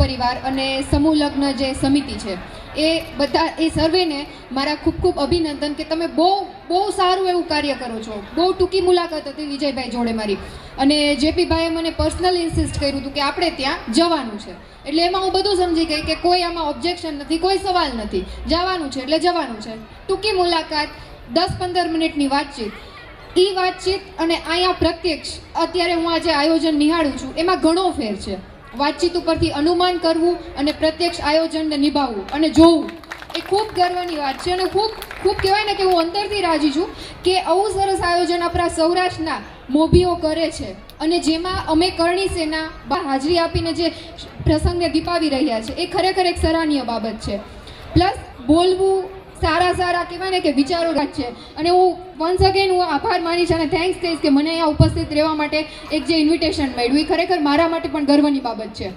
પરિવાર અને સમૂહ લગ્ન જે સમિતિ છે, એ બધા, એ સર્વેને મારા ખૂબ ખૂબ અભિનંદન કે તમે બહુ બહુ સારું એવું કાર્ય કરો છો. બહુ ટૂંકી મુલાકાત હતી વિજયભાઈ જોડે મારી. અને જેપીભાઈએ મને પર્સનલ ઇન્સિસ્ટ કર્યું હતું કે આપણે ત્યાં જવાનું છે. એટલે એમાં હું બધું સમજી ગઈ કે કોઈ આમાં ઓબ્જેક્શન નથી, કોઈ સવાલ નથી. જવાનું છે એટલે જવાનું છે. ટૂંકી મુલાકાત, દસ પંદર મિનિટની વાતચીત. એ વાતચીત અને અહીંયા પ્રત્યક્ષ, અત્યારે હું આજે આયોજન નિહાળું છું, એમાં ઘણો ફેર છે. વાતચીત ઉપરથી અનુમાન કરવું અને પ્રત્યક્ષ આયોજનને નિભાવવું અને જોવું. એ ખૂબ ગર્વની વાત છે અને ખૂબ ખૂબ કહેવાય ને કે હું અંતરથી રાજી છું કે આવું સરસ આયોજન આપણા સૌરાષ્ટ્રના મોભીઓ કરે છે. અને જેમાં અમે કરણી સેના હાજરી આપીને જે પ્રસંગને દીપાવી રહ્યા છે, એ ખરેખર એક સરાહનીય બાબત છે. પ્લસ બોલવું સારા સારા કહેવાય ને કે વિચારો રાખશે અને હું વન્સ અગેન હું આભાર માનીશ અને થેન્ક્સ કહીશ કે મને અહીંયા ઉપસ્થિત રહેવા માટે એક જે ઇન્વિટેશન મળ્યું, એ ખરેખર મારા માટે પણ ગર્વની બાબત છે.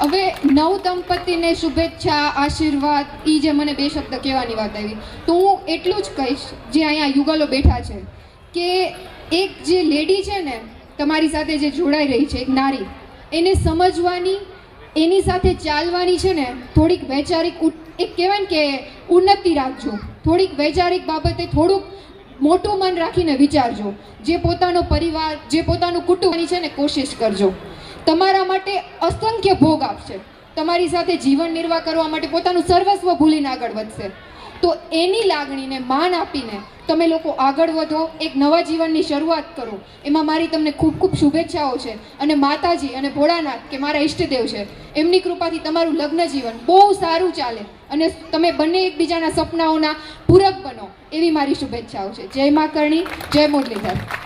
હવે નવ દંપતીને શુભેચ્છા, આશીર્વાદ એ જે મને બે શબ્દ કહેવાની વાત આવી. તો હું એટલું જ કહીશ, જે અહીંયા યુગલો બેઠા છે, કે એક જે લેડી છે ને, તમારી સાથે જે જોડાઈ રહી છે, એક નારી, એને સમજવાની એની સાથે ચાલવાની છે ને, થોડીક વૈચારિક એક કહેવાય ને કે ઉન્નતિ રાખજો. થોડીક વૈચારિક બાબતે થોડુંક મોટું મન રાખીને વિચારજો. જે પોતાનો પરિવાર, જે પોતાનું કુટુંબની છે ને, કોશિશ કરજો. તમારા માટે અસંખ્ય ભોગ આપશે. તમારી સાથે જીવન નિર્વાહ કરવા માટે પોતાનું સર્વસ્વ ભૂલીને આગળ વધશે. તો એની લાગણીને માન આપીને તમે લોકો આગળ વધો, એક નવા જીવનની શરૂઆત કરો. એમાં મારી તમને ખૂબ ખૂબ શુભેચ્છાઓ છે અને માતાજી અને ભોળાનાથ કે મારા ઈષ્ટદેવ છે, એમની કૃપાથી તમારું લગ્ન જીવન બહુ સારું ચાલે અને તમે બંને એકબીજાના સપનાઓના પૂરક બનો એવી મારી શુભેચ્છાઓ છે. જય મા કરણી, જય મુરલીધર.